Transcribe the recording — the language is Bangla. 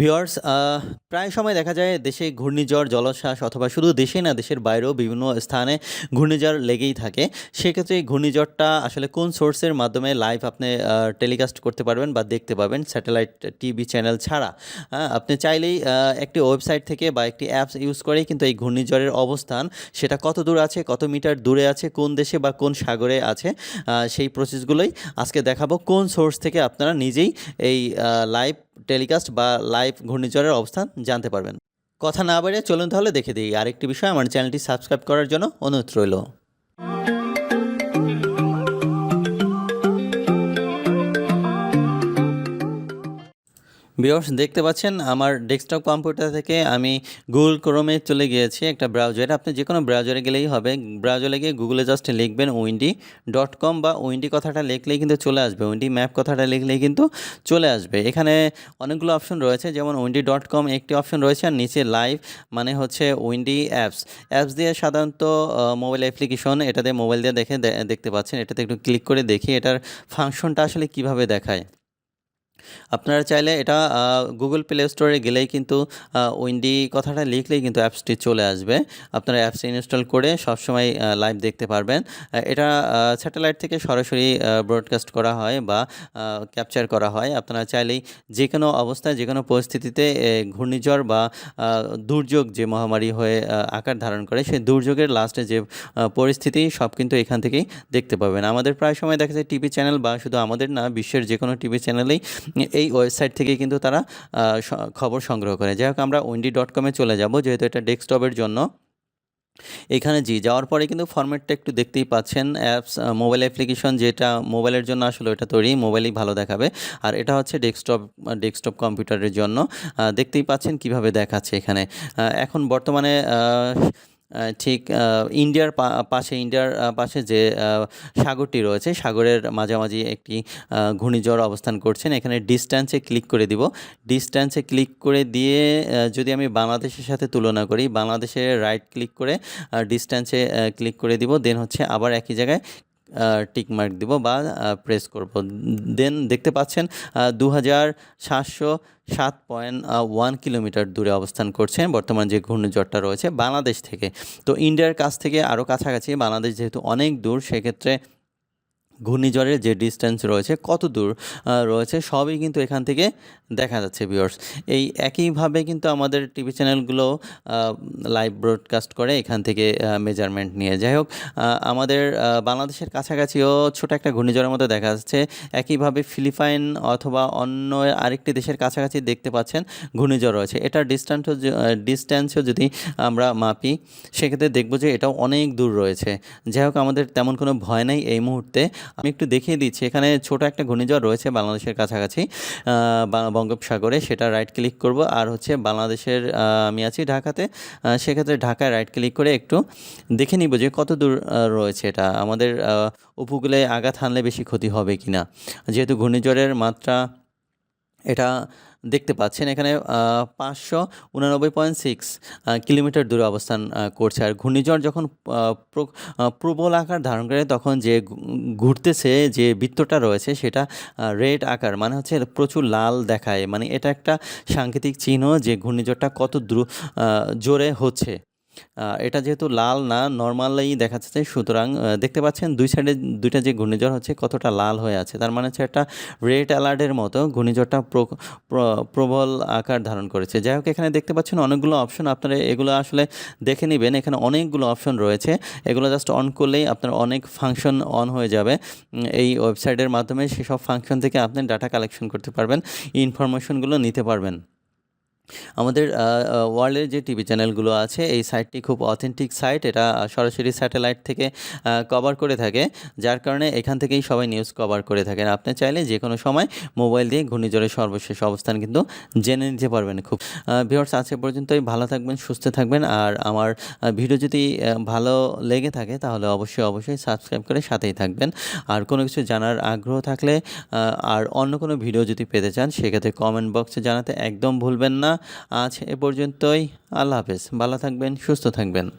ভিউয়ার্স প্রায় সময় দেখা যায় দেশে ঘূর্ণিঝড় জলোচ্ছ্বাস অথবা শুধু দেশে না দেশের বাইরেও বিভিন্ন স্থানে ঘূর্ণিঝড় লেগেই থাকে। সেক্ষেত্রে এই ঘূর্ণিঝড়টা আসলে কোন সোর্সের মাধ্যমে লাইভ আপনি টেলিকাস্ট করতে পারবেন বা দেখতে পাবেন? স্যাটেলাইট টিভি চ্যানেল ছাড়া। হ্যাঁ, আপনি চাইলেই একটি ওয়েবসাইট থেকে বা একটি অ্যাপস ইউজ করেই কিন্তু এই ঘূর্ণিঝড়ের অবস্থান সেটা কত দূর আছে কত মিটার দূরে আছে কোন দেশে বা কোন সাগরে আছে সেই প্রসেসগুলোই আজকে দেখাবো। কোন সোর্স থেকে আপনারা নিজেই এই লাইভ টেলিকাস্ট বা লাইভ ঘূর্ণিঝড়ের অবস্থান জানতে পারবেন। কথা না বাড়িয়ে চলুন তাহলে দেখে দিই আরেকটি বিষয়। আমার চ্যানেলটি সাবস্ক্রাইব করার জন্য অনুরোধ রইল। বিয়স দেখতে পাচ্ছেন, আমার ডেস্কটপ কম্পিউটার থেকে আমি গুগল ক্রোমে চলে গিয়েছি একটা ব্রাউজারে। আপনি যে কোনো ব্রাউজারে গেলেই হবে, ব্রাউজারে গিয়ে গুগলে জাস্ট লিখবেন উইন্ডি ডট কম বা উইন্ডি কথাটা লিখলেই কিন্তু চলে আসবে, উইন্ডি ম্যাপ কথাটা লিখলেই কিন্তু চলে আসবে। এখানে অনেকগুলো অপশন রয়েছে, যেমন উইন্ডি ডট কম একটি অপশন রয়েছে, আর নিচে লাইভ মানে হচ্ছে উইন্ডি অ্যাপস। অ্যাপস দিয়ে সাধারণত মোবাইল অ্যাপ্লিকেশন এটাতে মোবাইল দিয়ে দেখে দেখতে পাচ্ছেন, এটাতে একটু ক্লিক করে দেখি এটার ফাংশনটা আসলে কীভাবে দেখায়। আপনারা চাইলে এটা গুগল প্লে স্টোরে গেলেই কিন্তু উইন্ডি কথাটা লিখলেই কিন্তু অ্যাপসটি চলে আসবে। আপনারা অ্যাপসটি ইনস্টল করে সবসময় লাইভ দেখতে পারবেন। এটা স্যাটেলাইট থেকে সরাসরি ব্রডকাস্ট করা হয় বা ক্যাপচার করা হয়। আপনারা চাইলেই যে কোনো অবস্থায় যে কোনো পরিস্থিতিতে ঘূর্ণিঝড় বা দুর্যোগ যে মহামারী হয়ে আকার ধারণ করে, সেই দুর্যোগের লাস্টে যে পরিস্থিতি, সব কিন্তু এখান থেকেই দেখতে পাবেন। আমাদের প্রায় সময় দেখা যায় টিভি চ্যানেল বা শুধু আমাদের না, বিশ্বের যে কোনো টিভি চ্যানেলেই এই ওয়েবসাইট থেকে কিন্তু তারা খবর সংগ্রহ করে। যাই হোক, আমরা উইন্ডি ডট কমে চলে যাব, যেহেতু এটা ডেস্কটপের জন্য। এখানে জি, যাওয়ার পরে কিন্তু ফরম্যাটটা একটু দেখতেই পাচ্ছেন, অ্যাপস মোবাইল অ্যাপ্লিকেশন যেটা মোবাইলের জন্য আসলে এটা তৈরি, মোবাইলই ভালো দেখাবে। আর এটা হচ্ছে ডেস্কটপ ডেস্কটপ কম্পিউটারের জন্য। দেখতেই পাচ্ছেন কীভাবে দেখাচ্ছে এখানে। এখন বর্তমানে ঠিক ইন্ডিয়ার পাশে ইন্ডিয়ার পাশে যে সাগরটি রয়েছে, সাগরের মাঝামাঝি একটি ঘূর্ণিঝড় অবস্থান করছেন। এখানে ডিস্ট্যান্সে ক্লিক করে দিব। ডিস্ট্যান্সে ক্লিক করে দিয়ে যদি আমি বাংলাদেশের সাথে তুলনা করি, বাংলাদেশে রাইট ক্লিক করে ডিস্ট্যান্সে ক্লিক করে দিব। দেন হচ্ছে আবার একই জায়গায় টিক মার্ক দিব বা প্রেস করব। দেন দেখতে পাচ্ছেন দু হাজার সাতশো সাত পয়েন্ট ওয়ান কিলোমিটার দূরে অবস্থান করছেন বর্তমান যে ঘূর্ণিঝড়টা রয়েছে বাংলাদেশ থেকে। তো ইন্ডিয়ার কাছ থেকে আরও কাছাকাছি, বাংলাদেশ যেহেতু অনেক দূর, সেক্ষেত্রে ঘূর্ণিঝড়ের যে ডিস্টেন্স রয়েছে, কত দূর রয়েছে, সবই কিন্তু এখান থেকে দেখা যাচ্ছে ভিউয়ার্স এই একইভাবে কিন্তু আমাদের টিভি চ্যানেলগুলো লাইভ ব্রডকাস্ট করে, এখান থেকে মেজারমেন্ট নিয়ে। যাই হোক আমাদের বাংলাদেশের কাছাকাছিও ছোট একটা ঘূর্ণিঝড়ের মতো দেখা যাচ্ছে। একইভাবে ফিলিপাইন অথবা অন্য আরেকটি দেশের কাছাকাছি দেখতে পাচ্ছেন, ঘূর্ণিঝড় রয়েছে। এটার ডিস্ট্যান্সও ডিস্ট্যান্সও যদি আমরা মাপি, সেক্ষেত্রে দেখব যে এটাও অনেক দূর রয়েছে। যাই হোক, আমাদের তেমন কোনো ভয় নেই এই মুহূর্তে। আমি একটু দেখিয়ে দিচ্ছি। এখানে ছোট একটা ঘূর্ণিঝড় রয়েছে বাংলাদেশের কাছাকাছি বঙ্গোপসাগরে। সেটা রাইট ক্লিক করব। আর হচ্ছে বাংলাদেশের আমি আছি ঢাকাতে। সেক্ষেত্রে ঢাকায় রাইট ক্লিক করে একটু দেখে নিব যে কত দূর রয়েছে এটা। আমাদের উপকূলে আঘাত হানলে বেশি ক্ষতি হবে কি না যেহেতু ঘূর্ণিঝড়ের মাত্রা এটা দেখতে পাচ্ছেন এখানে পাঁচশো উনানব্বই পয়েন্ট সিক্স কিলোমিটার দূরে অবস্থান করছে। আর ঘূর্ণিঝড় যখন প্র- প্রবল আকার ধারণ করে, তখন যে ঘুরতেছে যে বৃত্তটা রয়েছে, সেটা রেড আকার মানে হচ্ছে প্রচুর লাল দেখায়। মানে এটা একটা সাংকেতিক চিহ্ন যে ঘূর্ণিঝড়টা কত দ্রু জোরে হচ্ছে। এটা যেহেতু লাল না নর্মালি দেখা যাচ্ছে সুতরাং দেখতে পাচ্ছেন দুই সাইডে দুইটা যে ঘূর্ণিঝড় হচ্ছে কতটা লাল হয়ে আছে। তার মানে হচ্ছে একটা রেড অ্যালার্টের মতো ঘূর্ণিঝড়টা প্র- প্র- প্রবল আকার ধারণ করেছে। যাই হোক, এখানে দেখতে পাচ্ছেন অনেকগুলো অপশন আপনারা এগুলো আসলে দেখে নেবেন। এখানে অনেকগুলো অপশন রয়েছে। এগুলো জাস্ট অন করলেই আপনার অনেক ফাংশন অন হয়ে যাবে। এই ওয়েবসাইটের মাধ্যমে সেসব ফাংশন থেকে আপনি ডাটা কালেকশন করতে পারবেন। ইনফরমেশনগুলো নিতে পারবেন। আমাদের ওয়ার্ল্ডের যে টিভি চ্যানেলগুলো আছে, এই সাইটটি খুব অথেন্টিক সাইট। এটা সরাসরি স্যাটেলাইট থেকে কভার করে থাকে। যার কারণে এখান থেকেই সবাই নিউজ কভার করে থাকেন। আপনি চাইলে যে কোনো সময় মোবাইল দিয়ে ঘূর্ণিঝড়ের সর্বশেষ অবস্থান কিন্তু জেনে নিতে পারবেন খুব। ভিউয়ার্স আজকে পর্যন্তই। ভালো থাকবেন, সুস্থ থাকবেন। আর আমার ভিডিও যদি ভালো লেগে থাকে, তাহলে অবশ্যই অবশ্যই সাবস্ক্রাইব করে সাথেই থাকবেন। আর কোনো কিছু জানার আগ্রহ থাকলে আর অন্য কোনো ভিডিও যদি পেতে চান, সেক্ষেত্রে কমেন্ট বক্সে জানাতে একদম ভুলবেন না। আজ এ পর্যন্তই। আল্লাহ হাফেজ। ভালো থাকবেন সুস্থ থাকবেন।